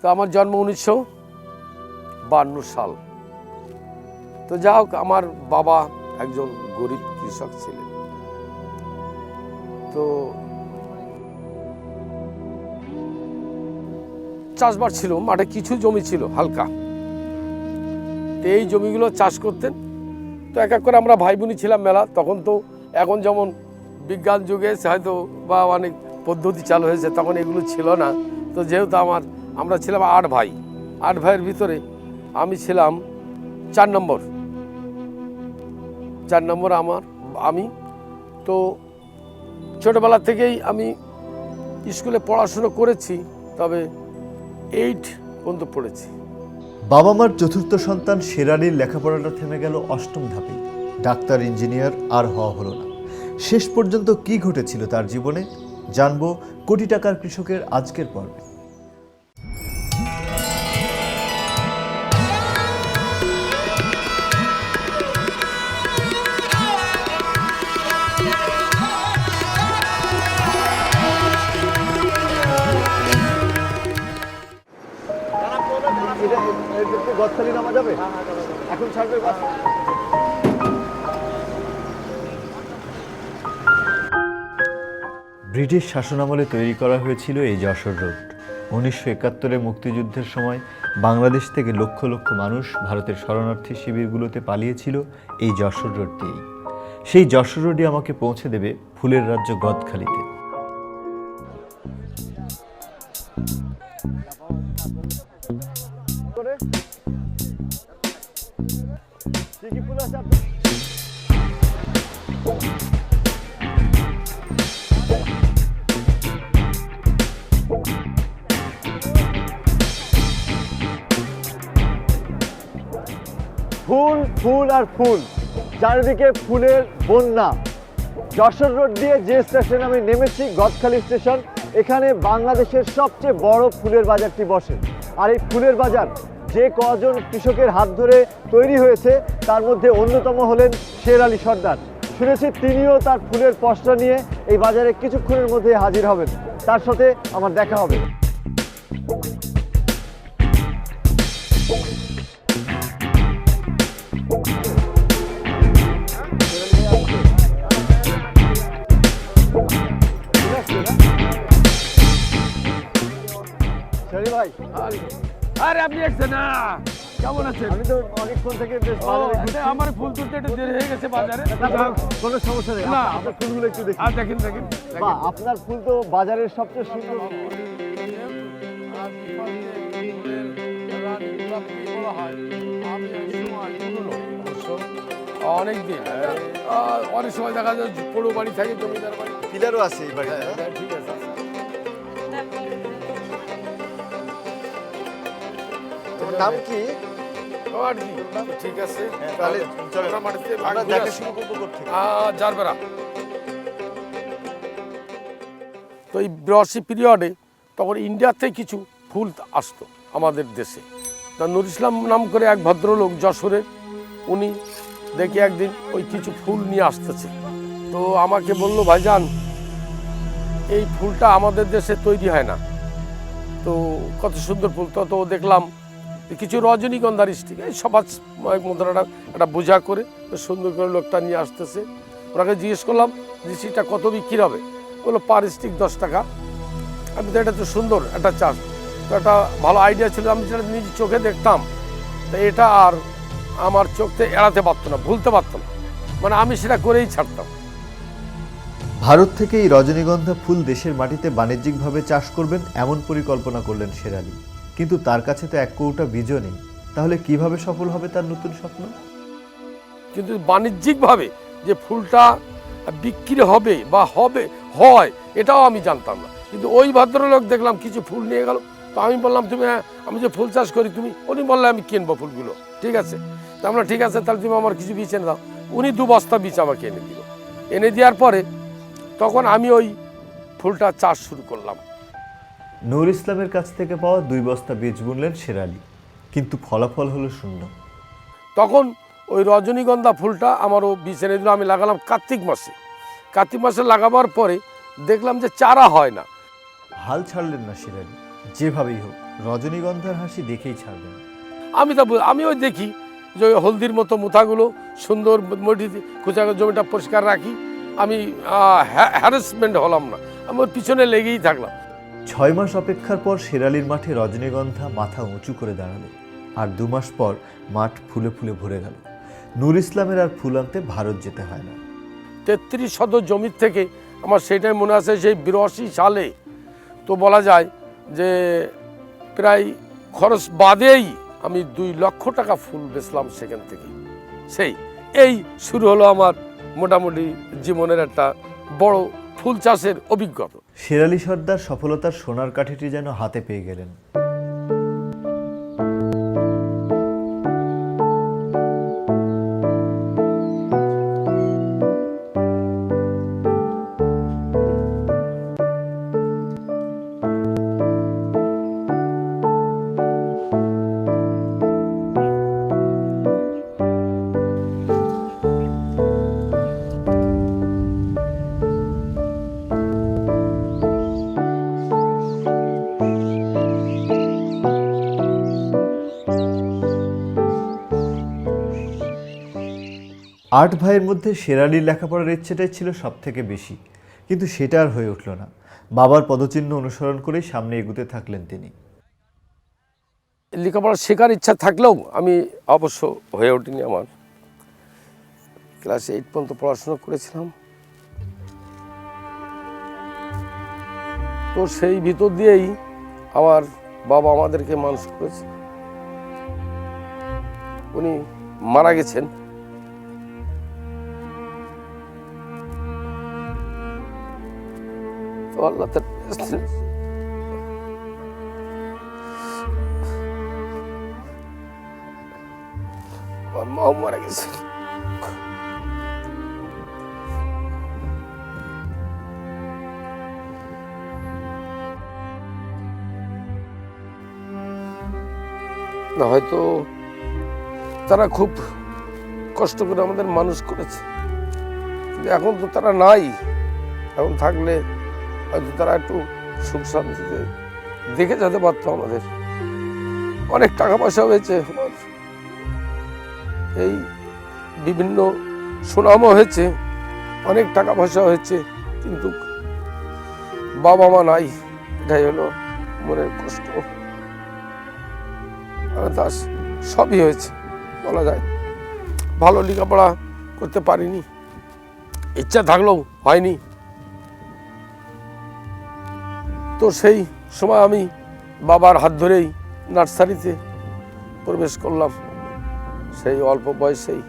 তো আমার জন্ম উনিশশো বান্ন সাল। তো যা হোক, আমার বাবা একজন গরিব কৃষক ছিলেন। তো চাষবাস ছিল, মাঠে কিছু জমি ছিল হালকা। তো এই জমিগুলো চাষ করতেন। তো এক এক করে আমরা ভাই বোনই ছিলাম মেলা, তখন তো এখন যেমন বিজ্ঞান যুগে হয়তো বা অনেক পদ্ধতি চালু হয়েছে, তখন এগুলো ছিল না। তো যেহেতু আমার আমরা ছিলাম আট ভাই। আট ভাইয়ের ভিতরে আমি ছিলাম চার নম্বর। চার নম্বর আমার, আমি। তো ছোটোবেলা থেকেই আমি স্কুলে পড়াশুনো করেছি, তবে এইট পর্যন্ত পড়েছি। বাবা মার চতুর্থ সন্তান শেরালির লেখাপড়াটা থেমে গেল অষ্টম ধাপে। ডাক্তার, ইঞ্জিনিয়ার আর হওয়া হলো না। শেষ পর্যন্ত কি ঘটেছিল তার জীবনে জানব কোটি টাকার কৃষকের আজকের পর্বে। গদখালি নামা যাবে? এখন ছাড়বে বাস? ব্রিটিশ শাসনামলে তৈরি করা হয়েছিল এই যশোর রোড। উনিশশো একাত্তরে মুক্তিযুদ্ধের সময় বাংলাদেশ থেকে লক্ষ লক্ষ মানুষ ভারতের শরণার্থী শিবিরগুলোতে পালিয়েছিল এই যশোর রোড দিয়েই সেই যশোর রোডই আমাকে পৌঁছে দেবে ফুলের রাজ্য গদখালিতে। ফুল ফুল আর ফুল। চারিদিকে ফুলের বন্যা। যশোর রোড দিয়ে যে স্টেশন আমি নেমেছি, গদখালি স্টেশন, এখানে বাংলাদেশের সবচেয়ে বড় ফুলের বাজারটি বসে। আর এই ফুলের বাজার যে কজন কৃষকের হাত ধরে তৈরি হয়েছে, তার মধ্যে অন্যতম হলেন শের আলী সর্দার। শুনেছি তিনিও তার ফুলের পশরা নিয়ে এই বাজারে কিছুক্ষণের মধ্যে হাজির হবেন। তার সাথে আমার দেখা হবে। শেরি ভাই। আরে। আপনি একছেন না কেমন আছেন? আমি তো অনেকক্ষণ থেকে বেশ বাজারে আচ্ছা, আমার ফুল তুলতে একটু দেরি হয়ে গেছে বাজারে। কোনো সমস্যা নেই। না। আপনার ফুলগুলো একটু দেখি। আর দেখেন দেখেন আপনার ফুল তো বাজারের সবচেয়ে সুন্দর। অনেক দিন। অনেক সময় দেখা যায় পুরো বাড়ি থাকে জমিদার বাড়ি। পিলারও আছে এই বাড়িতে। হ্যাঁ, ঠিক আছে। তোমার নাম কি? ও, ঠিক আছে। তাহলে আমরা দেখা শুরু করব কোত্থেকে? জারবেরা। তো এই বিরাশি পিরিয়ডে তখন ইন্ডিয়াতে কিছু ফুল আসতো আমাদের দেশে। তা নুর ইসলাম নাম করে এক ভদ্রলোক যশোরের উনি দেখি একদিন ওই কিছু ফুল নিয়ে আসতেছে। তো আমাকে বলল ভাইজান এই ফুলটা আমাদের দেশে তৈরি হয় না। তো কত সুন্দর ফুল তো তো দেখলাম কিছু রজনীগন্ধার স্টিক এই সমাজ মুদ্রাটা একটা বোঝা করে সুন্দর করে লোকটা নিয়ে আসতেছে। ওনাকে জিজ্ঞেস করলাম, যে সেটা কত বিক্রি হবে? বলল, পার স্টিক দশ টাকা। আমি তো এটা তো সুন্দর, একটা চাষ। তো একটা ভালো আইডিয়া ছিল, আমি যেটা নিজে চোখে দেখতাম। তো এটা আর আমার চোখতে এড়াতে পারতো না, ভুলতে পারতো না। মানে আমি সেটা করেই ছাড়তাম। ভারত থেকে এই রজনীগন্ধা ফুল দেশের মাটিতে বাণিজ্যিকভাবে চাষ করবেন এমন পরিকল্পনা করলেন শেরালি। কিন্তু তার কাছে তো এক কৌটা বীজও নেই। তাহলে কীভাবে সফল হবে তার নতুন স্বপ্ন? কিন্তু বাণিজ্যিকভাবে যে ফুলটা বিক্রি হবে বা হবে হয় এটাও আমি জানতাম না। কিন্তু ওই ভদ্রলোক দেখলাম কিছু ফুল নিয়ে গেল। তো আমি বললাম তুমি হ্যাঁ, আমি যে ফুল চাষ করি তুমি উনি বললে আমি কিনবো ফুলগুলো ঠিক আছে? তা আমরা ঠিক আছে তাহলে তুমি আমার কিছু বীজ এনে দাও। উনি দু বস্তা বীজ আমাকে এনে দিল। এনে দেওয়ার পরে তখন আমি ওই ফুলটা চাষ শুরু করলাম। নূর ইসলামের কাছ থেকে পাওয়া দুই বস্তা বীজ বুনলেন শেরালি কিন্তু ফলাফল হলো শূন্য। তখন ওই রজনীগন্ধা ফুলটা আমারও বীজ এনে দিল আমি লাগালাম কার্তিক মাসে। কার্তিক মাসে লাগাবার পরে দেখলাম যে চারা হয় না। হাল ছাড়লেন না শেরালি যেভাবেই হোক রজনীগন্ধার হাসি দেখেই ছাড়বেন। আমি তা আমি ওই দেখি যে ওই হলদির মতো মুথাগুলো সুন্দর মটি কুচা জমিটা পরিষ্কার রাখি আমি হ্যারাসমেন্ট হলাম না। আমি ওর পিছনে লেগেই থাকলাম। ছয় মাস অপেক্ষার পর শেরালির মাঠে রজনীগন্ধা মাথা উঁচু করে দাঁড়াল আর দু মাস পর মাঠ ফুলে ফুলে ভরে গেল। নূর ইসলামের আর ফুল আনতে ভারত যেতে হয় না। তেত্রিশ শত জমির থেকে আমার সেটাই মনে আছে সেই বিরাশি সালে তো বলা যায় যে প্রায় খরচ বাদেই আমি দুই লক্ষ টাকা ফুল বেচলাম সেখান থেকে। সেই এই শুরু হলো আমার মোটামুটি জীবনের একটা বড় ফুল চাষের অভিজ্ঞতা। শেরালি সর্দার সফলতার সোনার কাঠিটি যেন হাতে পেয়ে গেলেন। আট ভাইয়ের মধ্যে শেরালির লেখাপড়ার ইচ্ছেটাই ছিল সব থেকে বেশি। কিন্তু সেটা আর হয়ে উঠল না। বাবার পদচিহ্ন অনুসরণ করেই সামনে এগুতে থাকলেন তিনি। লেখাপড়া শেখার ইচ্ছা থাকলেও আমি অবশ্য হয়ে ওঠেনি আমার। ক্লাস এইট পর্যন্ত পড়াশোনা করেছিলাম। তো সেই ভিতর দিয়েই আমার বাবা আমাদেরকে মানুষ করেছে। উনি মারা গেছেন। আল্লাহ তার মারা গেছে হয়তো তারা খুব কষ্ট করে আমাদের মানুষ করেছে। এখন তো তারা নাই। এখন থাকলে হয়তো তারা একটু সুখ শান্তিতে দেখে যেতে পারতো আমাদের। অনেক টাকা পয়সা হয়েছে আমার এই বিভিন্ন সুনামও হয়েছে, অনেক টাকা পয়সা হয়েছে, কিন্তু বাবা মা নাই, এটাই হলো মনের কষ্ট। দাস সবই হয়েছে, বলা যায়। ভালো লেখাপড়া করতে পারিনি, ইচ্ছা থাকলেও হয়নি। তো সেই সময় আমি বাবার হাত ধরেই নার্সারিতে প্রবেশ করলাম। সেই অল্প বয়সেই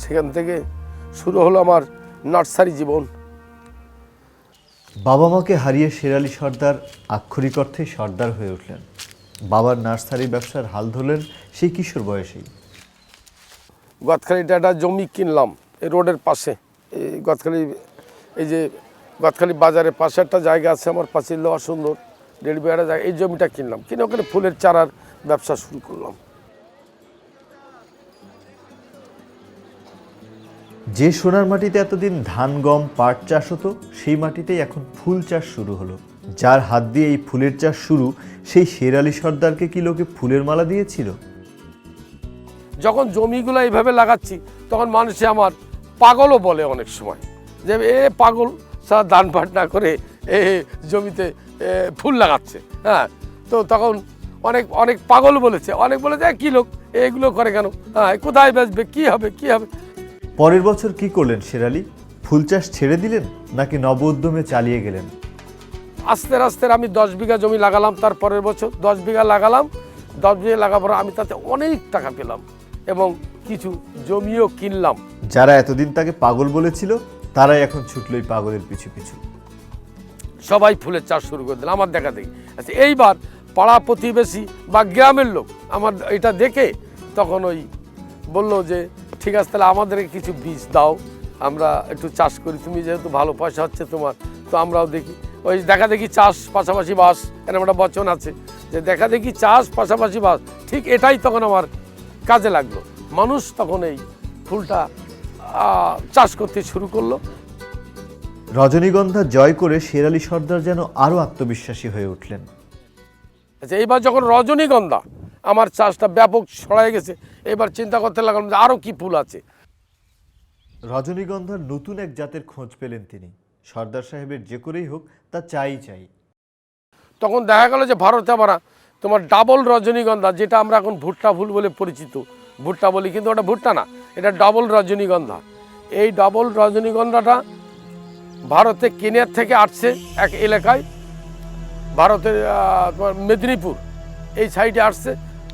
সেখান থেকে শুরু হলো আমার নার্সারি জীবন। বাবা মাকে হারিয়ে শেরালি সর্দার আক্ষরিক অর্থে সর্দার হয়ে উঠলেন। বাবার নার্সারি ব্যবসার হাল ধরলেন সেই কিশোর বয়সেই। গদখালিটা একটা জমি কিনলাম এই রোডের পাশে। এই গদখালি এই যে গদখালি বাজারে পাশে একটা জায়গা আছে আমার পাশে লোয়া সুন্দর দেড় বিঘা জায়গা এই জমিটা কিনলাম। কিনে ওখানে ফুলের চারার ব্যবসা শুরু করলাম। যে সোনার মাটিতে এতদিন ধান গম পাট চাষ হতো সেই মাটিতেই এখন ফুল চাষ শুরু হলো। যার হাত দিয়ে এই ফুলের চাষ শুরু সেই শেরালি সর্দারকে কি লোকে ফুলের মালা দিয়েছিল? যখন জমিগুলো এইভাবে লাগাচ্ছি তখন মানুষে আমার পাগলও বলে অনেক সময় যে এ পাগল সারা দান পাট না করে এ জমিতে ফুল লাগাচ্ছে হ্যাঁ? তো তখন অনেক অনেক পাগল বলেছে অনেক বলেছে "এ, কি লোক? এগুলো করে কেন? হ্যাঁ কোথায় বেচবে? কি হবে? কি হবে? পরের বছর কি করলেন শেরালি? ফুল চাষ ছেড়ে দিলেন নাকি নব উদ্যমে চালিয়ে গেলেন? আস্তে আস্তে আমি দশ বিঘা জমি লাগালাম তার পরের বছর দশ বিঘা লাগালাম। দশ বিঘা লাগাবার আমি তাতে অনেক টাকা পেলাম এবং কিছু জমিও কিনলাম। যারা এতদিন তাকে পাগল বলেছিল তারাই এখন ছুটলো এই পাগলের পিছু পিছু। সবাই ফুলের চাষ শুরু করে দিল, আমার দেখা দেখি। আচ্ছা এইবার পাড়া প্রতিবেশী বা গ্রামের লোক আমার এটা দেখে তখন ওই বলল যে, ঠিক আছে, তাহলে আমাদেরকে কিছু বীজ দাও, আমরা একটু চাষ করি। তুমি যেহেতু ভালো পয়সা হচ্ছে তোমার, তো আমরাও দেখি। ওই দেখা দেখি চাষ পাশাপাশি বাস, এরকম একটা বচন আছে যে, দেখা দেখি চাষ পাশাপাশি বাস, ঠিক এটাই তখন আমার কাজে লাগল। মানুষ তখন এই ফুলটা চাষ করতে শুরু করল। রজনীগন্ধা জয় করে শেরালি সর্দার যেন আরও আত্মবিশ্বাসী হয়ে উঠলেন। আচ্ছা এইবার যখন রজনীগন্ধা আমার চাষটা ব্যাপক ছড়াই গেছে এবার চিন্তা করতে লাগলাম যে আরও কি ফুল আছে। রজনীগন্ধার নতুন এক জাতের খোঁজ পেলেন তিনি। সর্দার সাহেবের যে করেই হোক তা চাই চাই। তখন দেখা গেল যে ভারতে আবার তোমার ডাবল রজনীগন্ধা যেটা আমরা এখন ভুট্টা ফুল বলে পরিচিত ভুট্টা বলি, কিন্তু ওটা ভুট্টা না, এটা ডবল রজনীগন্ধা। এই ডবল রজনীগন্ধাটা ভারতে কেনিয়ার থেকে আসছে এক এলাকায় ভারতের তোমার মেদিনীপুর, এই সাইডে আসছে।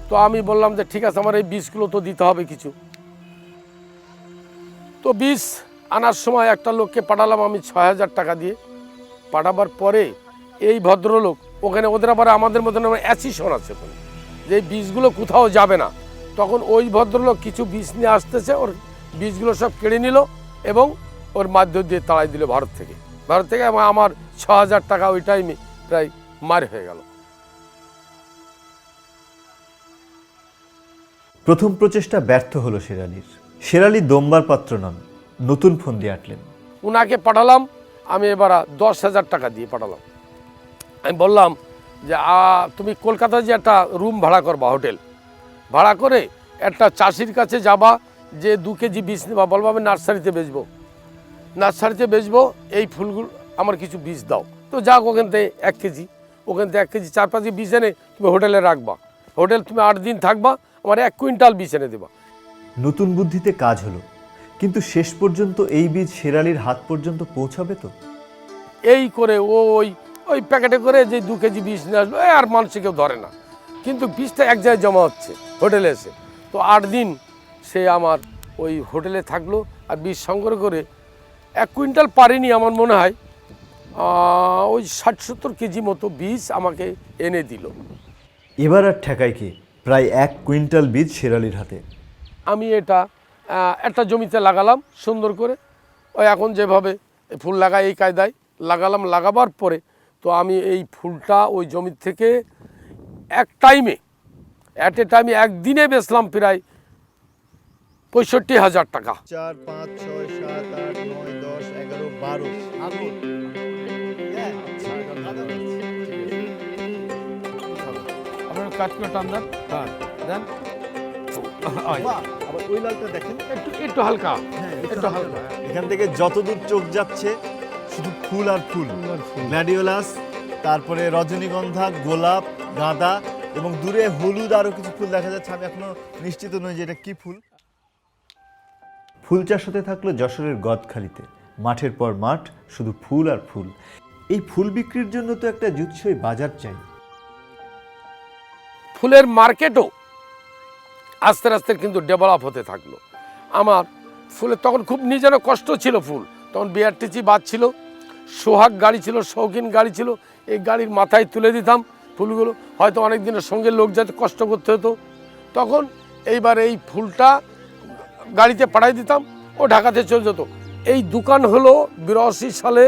তো আমি বললাম যে, ঠিক আছে, আমার এই বীজগুলো তো দিতে হবে কিছু। তো বীজ আনার সময় একটা লোককে পাঠালাম আমি ছয় হাজার টাকা দিয়ে। পাঠাবার পরে এই ভদ্রলোক, ওখানে ওদের আবার আমাদের মতন অ্যাসিশন আছে যে এই বীজগুলো কোথাও যাবে না। তখন ওই ভদ্রলোক কিছু বীজ নিয়ে আসতেছে ওর বীজগুলো সব কেড়ে নিল এবং ওর মাধ্যম দিয়ে তাড়াই দিল ভারত থেকে। ভারত থেকে এবং আমার ছ হাজার টাকা ওই টাইমে প্রায় মার হয়ে গেল। প্রথম প্রচেষ্টা ব্যর্থ হলো শেরালির। শেরালি দোম্বার পাত্র নন নতুন ফোন দিয়ে আটলেন। উনাকে পাঠালাম আমি এবার দশ হাজার টাকা দিয়ে পাঠালাম। আমি বললাম যে তুমি কলকাতায় যে একটা রুম ভাড়া করবা হোটেল ভাড়া করে একটা চাষির কাছে যাবা যে দু কেজি বীজ নেবা বলব আমি নার্সারিতে বেচবো। নার্সারিতে বেচবো এই ফুলগুলো আমার কিছু বীজ দাও। তো যাক ওখান থেকে এক কেজি ওখান থেকে এক কেজি চার পাঁচ কেজি বীজ এনে তুমি হোটেলে রাখবা। হোটেল তুমি আট দিন থাকবা আমার এক কুইন্টাল বীজ এনে দেবা। নতুন বুদ্ধিতে কাজ হলো কিন্তু শেষ পর্যন্ত এই বীজ শেরালির হাত পর্যন্ত পৌঁছাবে তো? এই করে ও ওই ওই প্যাকেটে করে যে দু কেজি বীজ নিয়ে আসলো আর মানুষে কেউ ধরে না। কিন্তু বীজটা এক জায়গায় জমা হচ্ছে হোটেলে এসে। তো আট দিন সে আমার ওই হোটেলে থাকল আর বীজ সংগ্রহ করে এক কুইন্টাল পারিনি আমার মনে হয় ওই ষাট সত্তর কেজি মতো বীজ আমাকে এনে দিল। এবার আর ঠেকায় কে? প্রায় এক কুইন্টাল বীজ শেরালির হাতে। আমি এটা একটা জমিতে লাগালাম সুন্দর করে। ওই এখন যেভাবে ফুল লাগাই এই কায়দায় লাগালাম লাগাবার পরে তো আমি এই ফুলটা ওই জমি থেকে এক টাইমে অ্যাট এ টাইমে একদিনে বেচলাম প্রায় পঁয়ষট্টি হাজার টাকা। চার পাঁচ ছয় সাত আট নয় দশ এগারো বারো। হ্যাঁ। দেন। আবার ওই লালটা দেখেন। একটু একটু হালকা। হ্যাঁ, একটু হালকা। এখান থেকে যতদূর চোখ যাচ্ছে শুধু ফুল আর ফুল। গ্ল্যাডিওলাস তারপরে রজনীগন্ধা গোলাপ গাঁদা এবং দূরে হলুদ আরও কিছু ফুল দেখা যাচ্ছে। আমি এখনও নিশ্চিত নই যে এটা কি ফুল। ফুল চাষ হতে থাকল যশোরের গদখালিতে। মাঠের পর মাঠ শুধু ফুল আর ফুল। এই ফুল বিক্রির জন্য তো একটা জুৎসই বাজার চাই। ফুলের মার্কেটও আস্তে আস্তে কিন্তু ডেভেলপ হতে থাকল। আমার ফুলের তখন খুব নিজেরও কষ্ট ছিল ফুল। তখন বিআরটিসি বাদ ছিল সোহাগ গাড়ি ছিল শৌখিন গাড়ি ছিল এই গাড়ির মাথায় তুলে দিতাম। ফুলগুলো, হয়তো অনেক দিনের সঙ্গে লোক যাতে কষ্ট করতে হতো। তখন এইবার এই ফুলটা গাড়িতে পাঠাই দিতাম, ও ঢাকাতে চলে যেত। এই দোকান হলো বিরাশি সালে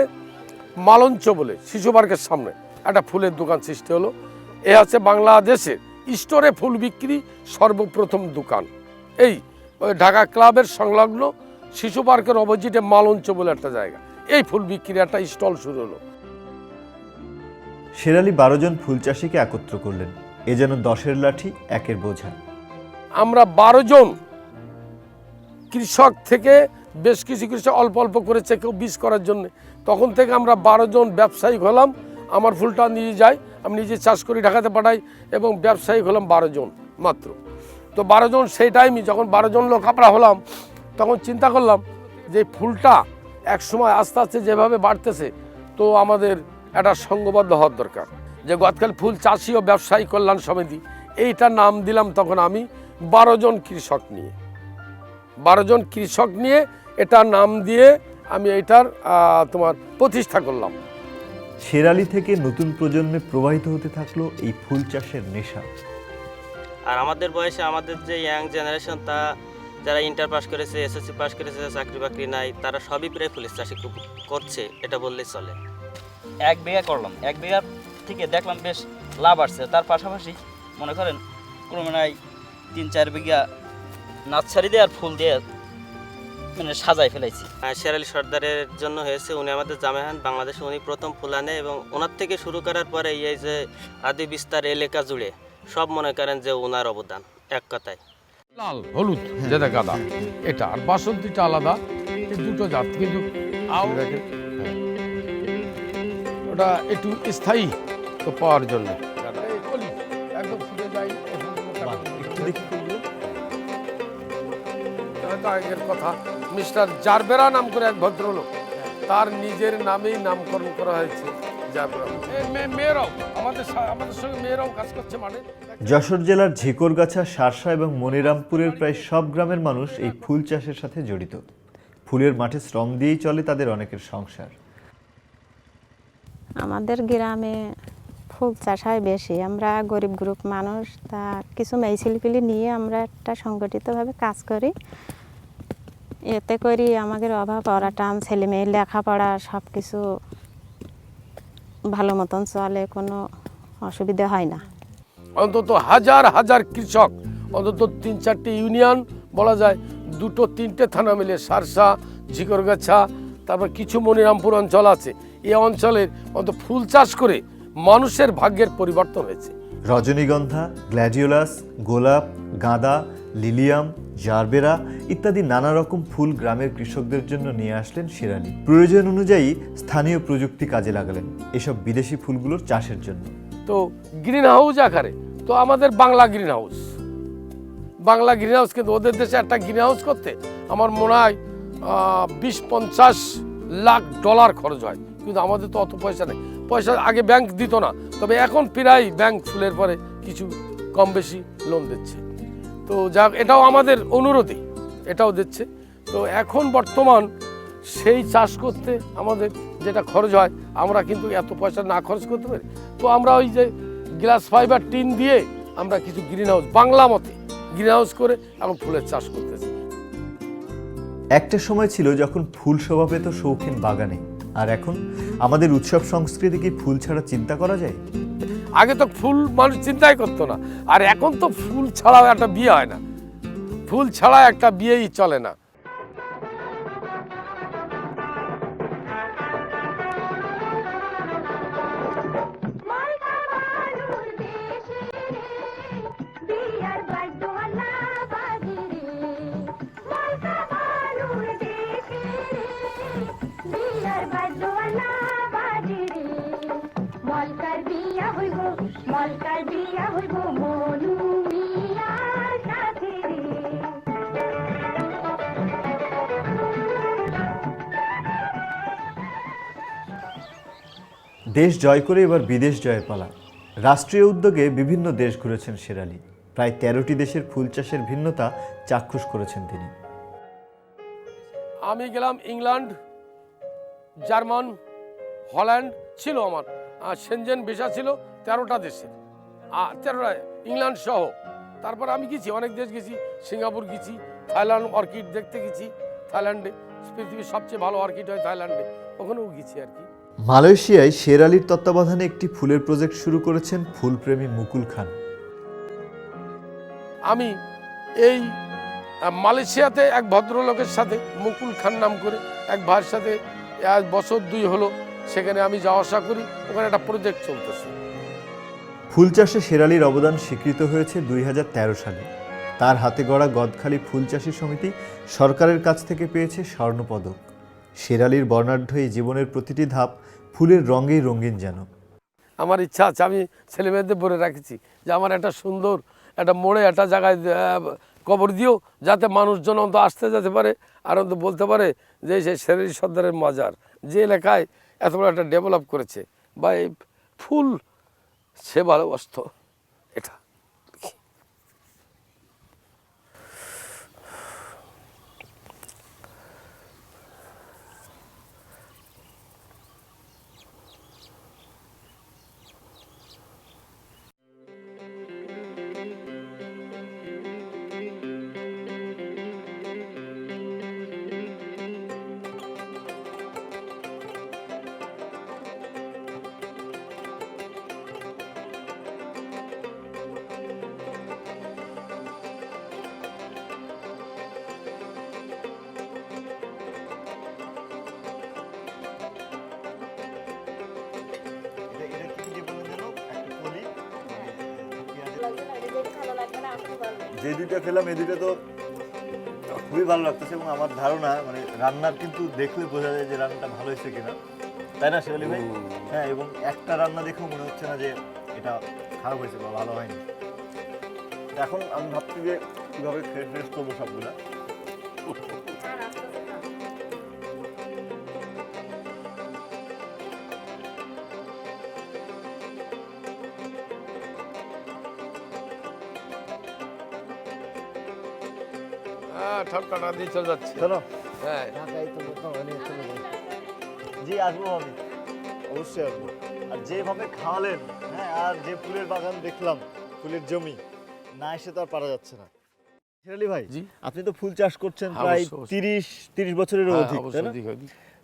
মালঞ্চ বলে, শিশু পার্কের সামনে একটা ফুলের দোকান সৃষ্টি হলো। এ হচ্ছে বাংলাদেশের স্টোরে ফুল বিক্রি সর্বপ্রথম দোকান। এই ঢাকা ক্লাবের সংলগ্ন শিশু পার্কের অপোজিটে মালঞ্চ বলে একটা জায়গা। এই ফুল বিক্রির একটা স্টল শুরু হলো। শেরালি বারো জন ফুল চাষিকে একত্র করলেন। এ যেন দশের লাঠি, একের বোঝা। আমরা বারো জন কৃষক থেকে বেশ কিছু কৃষক অল্প অল্প করেছে কেউ বীজ করার জন্য। তখন থেকে আমরা বারো জন ব্যবসায়িক হলাম, আমার ফুলটা নিয়ে যাই, আমি নিজে চাষ করি, ঢাকাতে পাঠাই এবং ব্যবসায়িক হলাম বারো জন মাত্র। তো বারো জন সেই টাইমই যখন বারো জন লোক আমরা হলাম, তখন চিন্তা করলাম যে ফুলটা এক সময় আস্তে আস্তে যেভাবে বাড়তেছে, তো আমাদের একটা সঙ্গবদ্ধ হওয়ার দরকার। যে গতকাল ফুল চাষি ও ব্যবসায়ী কল্যাণ সমিতি এইটার নাম দিলাম তখন আমি বারো জন কৃষক নিয়ে। বারো জন কৃষক নিয়ে এটা নাম দিয়ে আমি এটার তোমার প্রতিষ্ঠা করলাম। শেরালি থেকে নতুন প্রজন্মে প্রবাহিত হতে থাকল এই ফুল চাষের নেশা। আর আমাদের বয়সে আমাদের যে ইয়াং জেনারেশন তা যারা ইন্টার পাস করেছে এসএসসি পাস করেছে চাকরি বাকরি নাই তারা সবই প্রায় পুলিশ চাষি করছে এটা বললেই চলে। এক বিঘা করলাম। এক বিঘা থেকে দেখলাম বেশ লাভ আসছে। তার পাশাপাশি মনে করেন ক্রমে তিন চার বিঘা নার্সারি দিয়ে আর ফুল দিয়ে মানে সাজাই ফেলাইছি। আর শেরালি সর্দারের জন্য হয়েছে উনি আমাদের জামাইহান বাংলাদেশে উনি প্রথম ফুল আনে এবং ওনার থেকে শুরু করার পরে এই যে আদি বিস্তার এলাকা জুড়ে সব মনে করেন যে ওনার অবদান এক কথায়। লাল হলুদ যেটা গাদা এটা। আর বাসন্তীটা আলাদা দুটো জাত। কিন্তু। ওটা একটু স্থায়ী তো পাওয়ার জন্য। একদম ফুটে যায় এই ফুলগুলো কাটা একটু দেখি। হয়তো আগের কথা। মিস্টার জারবেরা নাম করে এক ভদ্রলোক। তার নিজের নামেই নামকরণ করা হয়েছে জারবেরা। এই মেয়ে- মেয়েরাও আমাদের আমাদের সঙ্গে মেয়েরাও কাজ করছে মানে। যশোর জেলার ঝিকরগাছা সারসা এবং মনিরামপুরের প্রায় সব গ্রামের মানুষ এই ফুল চাষের সাথে জড়িত। ফুলের মাঠে শ্রম দিয়েই চলে তাদের অনেকের সংসার। আমাদের গ্রামে ফুল চাষ হয় বেশি। আমরা গরিব গ্রুপ মানুষ, তা কিছু মেয়ে ছেলেপিলি নিয়ে আমরা একটা সংগঠিতভাবে কাজ করি। এতে করি আমাদের অভাব অরাটান ছেলে মেয়ে, লেখাপড়া সব কিছু ভালো মতন চলে, কোনো অসুবিধা হয় না। অন্তত হাজার হাজার কৃষক, অন্তত তিন চারটি ইউনিয়ন বলা যায়, দুটো তিনটে থানা মিলে সারসা ঝিকরগাছা তারপর কিছু মনিরামপুর অঞ্চল আছে। এই অঞ্চলের অন্তত ফুল চাষ করে মানুষের ভাগ্যের পরিবর্তন হয়েছে। রজনীগন্ধা গ্ল্যাডিওলাস গোলাপ গাঁদা লিলিয়াম জারবেরা ইত্যাদি নানা রকম ফুল গ্রামের কৃষকদের জন্য নিয়ে আসলেন শেরালি। প্রয়োজন অনুযায়ী স্থানীয় প্রযুক্তি কাজে লাগালেন এসব বিদেশি ফুলগুলোর চাষের জন্য। তো গ্রিন হাউস আকারে তো আমাদের Bangla green house Bangla green house কিন্তু ওদের দেশে একটা গ্রিন হাউস করতে আমার মনে হয় বিশ পঞ্চাশ লাখ ডলার খরচ হয়। কিন্তু আমাদের তো অত পয়সা নেই। পয়সা আগে ব্যাংক দিত না। তবে এখন প্রায় ব্যাংক ফুলের পরে কিছু কম বেশি লোন দিচ্ছে। তো যাক, এটাও আমাদের অনুরোধে এটাও দিচ্ছে। তো এখন বর্তমান সেই চাষ করতে আমাদের যেটা খরচ হয়, আমরা কিন্তু এত পয়সা না খরচ করতে পারি। তো আমরা ওই যে গ্লাস ফাইবার টিন দিয়ে আমরা কিছু গ্রিন হাউস বাংলা মতে গ্রিন হাউস করে এখন ফুলের চাষ করতেছি। একটা সময় ছিল যখন ফুল শোভা পেত শৌখিন বাগানে। আর এখন আমাদের উৎসব সংস্কৃতি কি ফুল ছাড়া চিন্তা করা যায়? আগে তো ফুল মানুষ চিন্তাই করতো না। আর এখন তো ফুল ছাড়াও একটা বিয়ে হয় না। ফুল ছাড়া একটা বিয়েই চলে না। দেশ জয় করে এবার বিদেশ জয়ের পালা। রাষ্ট্রীয় উদ্যোগে বিভিন্ন দেশ ঘুরেছেন শেরালি। প্রায় তেরোটি দেশের ফুল চাষের ভিন্নতা চাক্ষুষ করেছেন তিনি। আমি গেলাম ইংল্যান্ড, জার্মান, হল্যান্ড ছিল আমার। সেনজেন ভিসা ছিল তেরোটা দেশের। আর তেরোটা ইংল্যান্ড সহ। তারপর আমি গেছি, অনেক দেশ গেছি। সিঙ্গাপুর গেছি, থাইল্যান্ড অর্কিড দেখতে গেছি। থাইল্যান্ডে পৃথিবীর সবচেয়ে ভালো অর্কিড হয় থাইল্যান্ডে। ওখানেও গেছি আর কি। মালয়েশিয়ায় শেরালির তত্ত্বাবধানে একটি ফুলের প্রজেক্ট শুরু করেছেন ফুলপ্রেমী মুকুল খান। আমি এই মালয়েশিয়াতে এক ভদ্রলোকের সাথে মুকুল খান নাম করে এক ভাইয়ের সাথে আজ বছর দুই হলো সেখানে আমি যাওয়া আসা করি ওখানে একটা প্রজেক্ট চলতেছে। ফুল চাষে শেরালির অবদান স্বীকৃত হয়েছে দুই হাজার তেরো সালে। তার হাতে গড়া গদখালি ফুল চাষী সমিতি সরকারের কাছ থেকে পেয়েছে স্বর্ণপদক। শেরালির বর্ণাঢ্য এই জীবনের প্রতিটি ধাপ ফুলের রঙেই রঙিন যেন। আমার ইচ্ছা আছে, আমি ছেলেমেয়েদের বলে রাখেছি যে আমার একটা সুন্দর, একটা মোড়ে একটা জায়গায় কবর দিও, যাতে মানুষজন অন্ত আসতে যেতে পারে আর অন্ত বলতে পারে যে সেই শেরি সর্দারের মাজার। যে এলাকায় এত বড় একটা ডেভেলপ করেছে বা এই ফুল সে ভালোবাসত। যে দুইটা খেলাম এই দুইটা তো খুবই ভালো লাগতেছে এবং আমার ধারণা মানে রান্নার কিন্তু দেখলে বোঝা যায় যে রান্নাটা ভালো হয়েছে কিনা। তাই না শেফালি ভাই? হ্যাঁ এবং একটা রান্না দেখেও মনে হচ্ছে না যে এটা খারাপ হয়েছে বা ভালো হয়নি। এখন আমি ভাবছি যে কীভাবে ফ্রেশ করব সবগুলা। হ্যাঁ ঠান্ডাটা দিয়ে চলে যাচ্ছে। চলো। হ্যাঁ। জি আসব আমি। অবশ্যই আসব। আর যেভাবে খাওয়ালেন হ্যাঁ আর যে ফুলের বাগান দেখলাম ফুলের জমি না এসে তো আর পারা যাচ্ছে না। শেরালি ভাই জি। আপনি তো ফুল চাষ করছেন হ্যাঁ, প্রায়। তিরিশ তিরিশ বছরের হ্যাঁ, অধিক।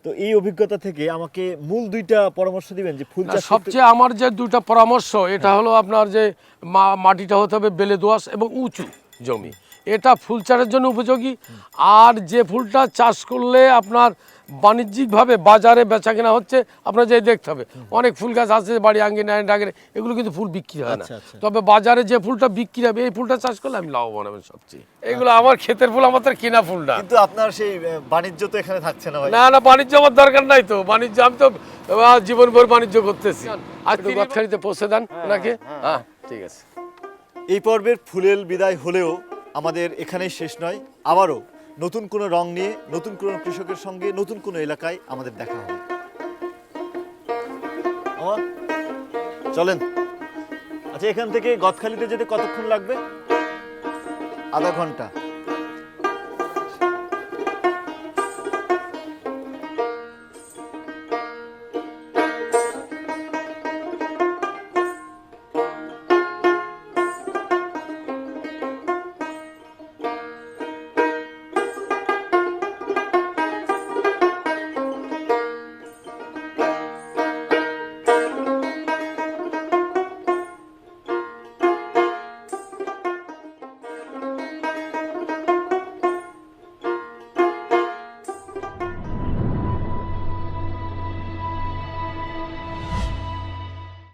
তো এই অভিজ্ঞতা থেকে আমাকে মূল দুইটা পরামর্শ দিবেন যে ফুল চাষ সবচেয়ে আমার যে দুইটা পরামর্শ এটা হলো আপনার যে মা- মাটিটা হতে হবে বেলে দোআঁশ এবং উঁচু জমি। এটা ফুল চাষের জন্য উপযোগী। আর যে ফুলটা চাষ করলে আপনার বাণিজ্যিকভাবে বাজারে বেচা কেনা হচ্ছে আপনার যে দেখতে হবে। অনেক ফুল গাছ আছে বাড়ি আঙ্গিনা ডাগরে এগুলো কিন্তু ফুল বিক্রি হয় না। আচ্ছা, আচ্ছা। তবে বাজারে যে ফুলটা বিক্রি হবে এই ফুলটা চাষ করলে আমি লাভবান হবে সবচেয়ে। এগুলো আমার ক্ষেতের ফুল আমার তো কেনা ফুল না। কিন্তু আপনার সেই বাণিজ্য তো এখানে থাকছে না না না বাণিজ্য আমার দরকার নাই তো। বাণিজ্য আমি তো জীবনভর বাণিজ্য করতেছি। আর গদখালিতে পৌঁছে দেন ওনাকে। হ্যাঁ ঠিক আছে। এই পর্বের ফুলেল বিদায় হলেও আমাদের এখানেই শেষ নয়। আবারও নতুন কোনো রং নিয়ে, নতুন কোনো কৃষকের সঙ্গে, নতুন কোনো এলাকায় আমাদের দেখা হবে। চলেন। আচ্ছা এখান থেকে গদখালিতে যেতে কতক্ষণ লাগবে? আধা ঘণ্টা।